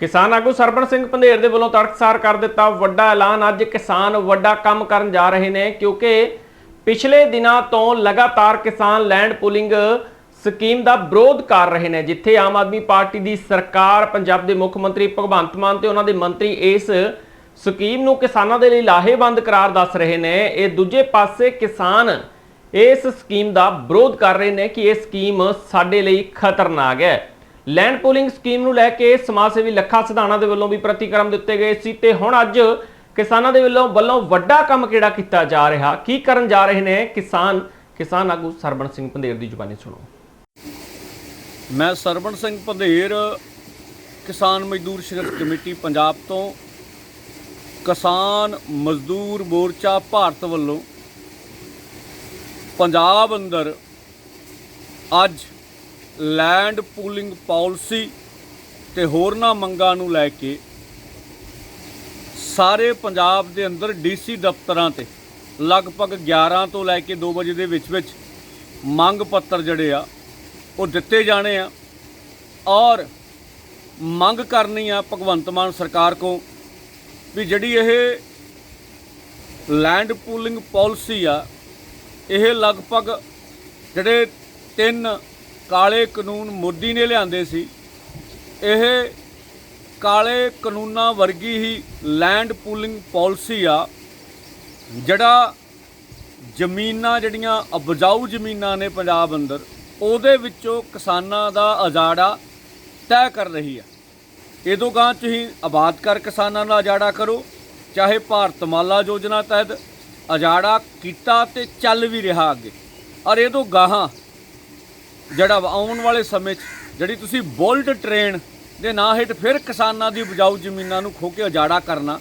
ਕਿਸਾਨ ਆਗੂ ਸਰਬਣ ਸਿੰਘ ਪੰਧੇਰ ਦੇ ਵੱਲੋਂ ਤੜਕਸਾਰ ਕਰ ਦਿੱਤਾ ਵੱਡਾ ਐਲਾਨ। ਅੱਜ ਕਿਸਾਨ ਵੱਡਾ ਕੰਮ ਕਰਨ ਜਾ ਰਹੇ ਨੇ ਕਿਉਂਕਿ ਪਿਛਲੇ ਦਿਨਾਂ ਤੋਂ ਲਗਾਤਾਰ ਕਿਸਾਨ ਲੈਂਡ ਪੂਲਿੰਗ ਸਕੀਮ ਦਾ ਵਿਰੋਧ ਕਰ ਰਹੇ ਨੇ, ਜਿੱਥੇ ਆਮ ਆਦਮੀ ਪਾਰਟੀ ਦੀ ਸਰਕਾਰ, ਪੰਜਾਬ ਦੇ ਮੁੱਖ ਮੰਤਰੀ ਭਗਵੰਤ ਮਾਨ ਤੇ ਉਹਨਾਂ ਦੇ ਮੰਤਰੀ ਇਸ ਸਕੀਮ ਨੂੰ ਕਿਸਾਨਾਂ ਦੇ ਲਈ ਲਾਹੇਵੰਦ ਕਰਾਰ ਦੱਸ ਰਹੇ ਨੇ। ਇਹ ਦੂਜੇ ਪਾਸੇ ਕਿਸਾਨ ਇਸ ਸਕੀਮ ਦਾ ਵਿਰੋਧ ਕਰ ਰਹੇ ਨੇ ਕਿ ਇਹ ਸਕੀਮ ਸਾਡੇ ਲਈ ਖਤਰਨਾਕ ਹੈ। ਲੈਂਡ ਪੂਲਿੰਗ ਸਕੀਮ ਨੂੰ ਲੈ ਕੇ ਸਮਾਜ ਸੇਵੀ ਲੱਖਾ ਸਿਧਾਣਾ ਦੇ ਵੱਲੋਂ ਵੀ ਪ੍ਰਤੀਕਰਮ ਦਿੱਤੇ ਗਏ ਸੀ ਤੇ ਹੁਣ ਅੱਜ ਕਿਸਾਨਾਂ ਦੇ ਵੱਲੋਂ ਵੱਲੋਂ ਵੱਡਾ ਕੰਮ ਕਿਹੜਾ ਕੀਤਾ ਜਾ ਰਿਹਾ? ਕੀ ਕਰਨ ਜਾ ਰਹੇ ਨੇ ਕਿਸਾਨ? ਕਿਸਾਨ ਆਗੂ ਸਰਬਣ ਸਿੰਘ ਪੰਧੇਰ ਦੀ ਜ਼ੁਬਾਨੀ ਸੁਣੋ। ਮੈਂ ਸਰਬਣ ਸਿੰਘ ਪੰਧੇਰ, ਕਿਸਾਨ ਮਜ਼ਦੂਰ ਸੰਘਰਸ਼ ਕਮੇਟੀ ਪੰਜਾਬ ਤੋਂ। ਕਿਸਾਨ ਮਜ਼ਦੂਰ ਮੋਰਚਾ ਭਾਰਤ ਵੱਲੋਂ ਪੰਜਾਬ ਅੰਦਰ ਅੱਜ ਲੈਂਡ ਪੂਲਿੰਗ ਪਾਲਿਸੀ ਤੇ ਹੋਰਨਾਂ ਮੰਗਾਂ ਨੂੰ ਲੈ ਕੇ ਸਾਰੇ ਪੰਜਾਬ ਦੇ ਅੰਦਰ ਡੀਸੀ ਦਫ਼ਤਰਾਂ ਤੇ ਲਗਭਗ 11 ਤੋਂ ਲੈ ਕੇ 2 ਵਜੇ ਦੇ ਵਿੱਚ ਵਿੱਚ ਮੰਗ ਪੱਤਰ ਜਿਹੜੇ ਆ, ਉਹ ਦਿੱਤੇ ਜਾਣੇ ਆ ਔਰ ਮੰਗ ਕਰਨੀ ਆ ਭਗਵੰਤ ਮਾਨ ਸਰਕਾਰ ਕੋ ਵੀ ਜਿਹੜੀ ਇਹ ਲੈਂਡ ਪੂਲਿੰਗ ਪਾਲਿਸੀ ਆ, ਇਹ ਲਗਭਗ ਜਿਹੜੇ ਤਿੰਨ ਕਾਲੇ ਕਾਨੂੰਨ ਮੋਦੀ ਨੇ ਲਿਆਂਦੇ ਸੀ। ਇਹ ਕਾਲੇ ਕਾਨੂੰਨਾਂ ਵਰਗੀ ਹੀ ਲੈਂਡ ਪੂਲਿੰਗ ਪਾਲਿਸੀ ਆ, ਜਿਹੜਾ ਜ਼ਮੀਨਾਂ ਜਿਹੜੀਆਂ ਉਪਜਾਊ ਜ਼ਮੀਨਾਂ ਨੇ ਪੰਜਾਬ ਅੰਦਰ, ਉਹਦੇ ਵਿੱਚੋਂ ਕਿਸਾਨਾਂ ਦਾ ਅਜਾੜਾ ਤੈਅ ਕਰ ਰਹੀ ਆ। ਇਹਦੋਂ ਗਾਂ ਤੁਸੀਂ ਆਬਾਦ ਕਰ ਕਿਸਾਨਾਂ ਦਾ ਅਜਾੜਾ ਕਰੋ, ਚਾਹੇ ਭਾਰਤ ਮਾਲਾ ਯੋਜਨਾ ਤਹਿਤ ਅਜਾੜਾ ਕੀਤਾ ਤੇ ਚੱਲ ਵੀ ਰਿਹਾ ਅੱਗੇ। ਔਰ ਇਹਦੋਂ ਗਾਹਾਂ ਜਿਹੜਾ ਵਾ ਆਉਣ ਵਾਲੇ ਸਮੇਂ 'ਚ ਜਿਹੜੀ ਤੁਸੀਂ ਬੁਲਟ ਟ੍ਰੇਨ ਦੇ ਨਾਂ ਹੇਠ ਫਿਰ ਕਿਸਾਨਾਂ ਦੀ ਉਪਜਾਊ ਜ਼ਮੀਨਾਂ ਨੂੰ ਖੋ ਕੇ ਉਜਾੜਾ ਕਰਨਾ,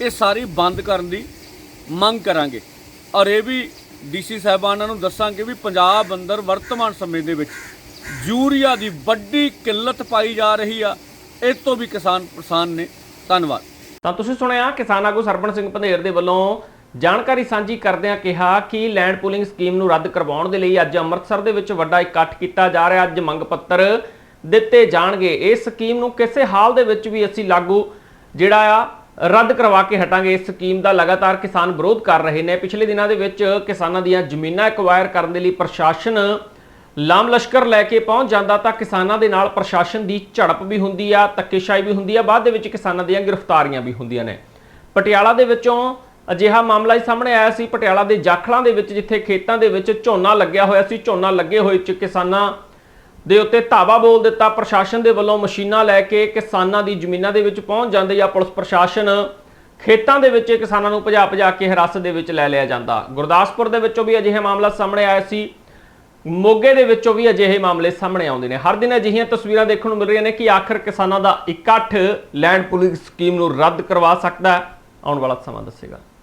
ਇਹ ਸਾਰੀ ਬੰਦ ਕਰਨ ਦੀ ਮੰਗ ਕਰਾਂਗੇ। ਔਰ ਇਹ ਵੀ ਡੀਸੀ ਸਾਹਿਬਾਨਾਂ ਨੂੰ ਦੱਸਾਂਗੇ ਵੀ ਪੰਜਾਬ ਅੰਦਰ ਵਰਤਮਾਨ ਸਮੇਂ ਦੇ ਵਿੱਚ ਯੂਰੀਆ ਦੀ ਵੱਡੀ ਕਿੱਲਤ ਪਾਈ ਜਾ ਰਹੀ ਆ ਇਸ ਤੋਂ ਵੀ ਕਿਸਾਨ ਪਰੇਸ਼ਾਨ ਨੇ। ਧੰਨਵਾਦ। ਤਾਂ ਤੁਸੀਂ ਸੁਣਿਆ ਕਿਸਾਨ ਆਗੂ ਸਰਬਣ ਸਿੰਘ ਪੰਧੇਰ ਦੇ ਵੱਲੋਂ ਜਾਣਕਾਰੀ ਸਾਂਝੀ ਕਰਦਿਆਂ ਕਿਹਾ ਕਿ ਲੈਂਡ ਪੂਲਿੰਗ ਸਕੀਮ ਨੂੰ ਰੱਦ ਕਰਵਾਉਣ ਦੇ ਲਈ ਅੱਜ ਅੰਮ੍ਰਿਤਸਰ ਦੇ ਵਿੱਚ ਵੱਡਾ ਇਕੱਠ ਕੀਤਾ ਜਾ ਰਿਹਾ। ਅੱਜ ਮੰਗ ਪੱਤਰ ਦਿੱਤੇ ਜਾਣਗੇ। ਇਸ ਸਕੀਮ ਨੂੰ ਕਿਸੇ ਹਾਲ ਦੇ ਵਿੱਚ ਵੀ ਅਸੀਂ ਲਾਗੂ ਜਿਹੜਾ ਆ, ਰੱਦ ਕਰਵਾ ਕੇ ਹਟਾਂਗੇ। ਇਸ ਸਕੀਮ ਦਾ ਲਗਾਤਾਰ ਕਿਸਾਨ ਵਿਰੋਧ ਕਰ ਰਹੇ ਨੇ। ਪਿਛਲੇ ਦਿਨਾਂ ਦੇ ਵਿੱਚ ਕਿਸਾਨਾਂ ਦੀਆਂ ਜ਼ਮੀਨਾਂ ਐਕਵਾਇਰ ਕਰਨ ਦੇ ਲਈ ਪ੍ਰਸ਼ਾਸਨ ਲਾਮ ਲਸ਼ਕਰ ਲੈ ਕੇ ਪਹੁੰਚ ਜਾਂਦਾ ਤਾਂ ਕਿਸਾਨਾਂ ਦੇ ਨਾਲ ਪ੍ਰਸ਼ਾਸਨ ਦੀ ਝੜਪ ਵੀ ਹੁੰਦੀ ਆ, ਧੱਕੇਸ਼ਾਹੀ ਵੀ ਹੁੰਦੀ ਆ। ਬਾਅਦ ਦੇ ਵਿੱਚ ਕਿਸਾਨਾਂ ਦੀਆਂ ਗ੍ਰਿਫਤਾਰੀਆਂ ਵੀ ਹੁੰਦੀਆਂ ਨੇ। ਪਟਿਆਲਾ ਦੇ ਵਿੱਚੋਂ ਅਜਿਹਾ ਮਾਮਲਾ ਹੀ ਸਾਹਮਣੇ ਆਇਆ ਸੀ ਪਟਿਆਲਾ ਦੇ ਜਾਖਲਾਂ ਦੇ ਵਿੱਚ, ਜਿੱਥੇ ਖੇਤਾਂ ਦੇ ਵਿੱਚ ਝੋਨਾ ਲੱਗਿਆ ਹੋਇਆ ਸੀ। ਝੋਨਾ ਲੱਗੇ ਹੋਏ ਚ ਕਿਸਾਨਾਂ ਦੇ ਉੱਤੇ ਧਾਵਾ ਬੋਲ ਦਿੱਤਾ। ਪ੍ਰਸ਼ਾਸਨ ਦੇ ਵੱਲੋਂ ਮਸ਼ੀਨਾਂ ਲੈ ਕੇ ਕਿਸਾਨਾਂ ਦੀ ਜ਼ਮੀਨਾਂ ਦੇ ਵਿੱਚ ਪਹੁੰਚ ਜਾਂਦੇ ਜਾਂ ਪੁਲਿਸ ਪ੍ਰਸ਼ਾਸਨ ਖੇਤਾਂ ਦੇ ਵਿੱਚ ਕਿਸਾਨਾਂ ਨੂੰ ਭਜਾ ਭਜਾ ਕੇ ਹਿਰਾਸਤ ਦੇ ਵਿੱਚ ਲੈ ਲਿਆ ਜਾਂਦਾ। ਗੁਰਦਾਸਪੁਰ ਦੇ ਵਿੱਚੋਂ ਵੀ ਅਜਿਹਾ ਮਾਮਲਾ ਸਾਹਮਣੇ ਆਇਆ ਸੀ। ਮੋਗੇ ਦੇ ਵਿੱਚੋਂ ਵੀ ਅਜਿਹੇ ਮਾਮਲੇ ਸਾਹਮਣੇ ਆਉਂਦੇ ਨੇ। ਹਰ ਦਿਨ ਅਜਿਹੀਆਂ ਤਸਵੀਰਾਂ ਦੇਖਣ ਨੂੰ ਮਿਲ ਰਹੀਆਂ ਨੇ ਕਿ ਆਖਰ ਕਿਸਾਨਾਂ ਦਾ ਇਕੱਠ ਲੈਂਡ ਪੁਲਿਸ ਸਕੀਮ ਨੂੰ ਰੱਦ ਕਰਵਾ ਸਕਦਾ ਆਉਣ ਵਾਲਾ ਸਮਾਂ ਦੱਸੇਗਾ।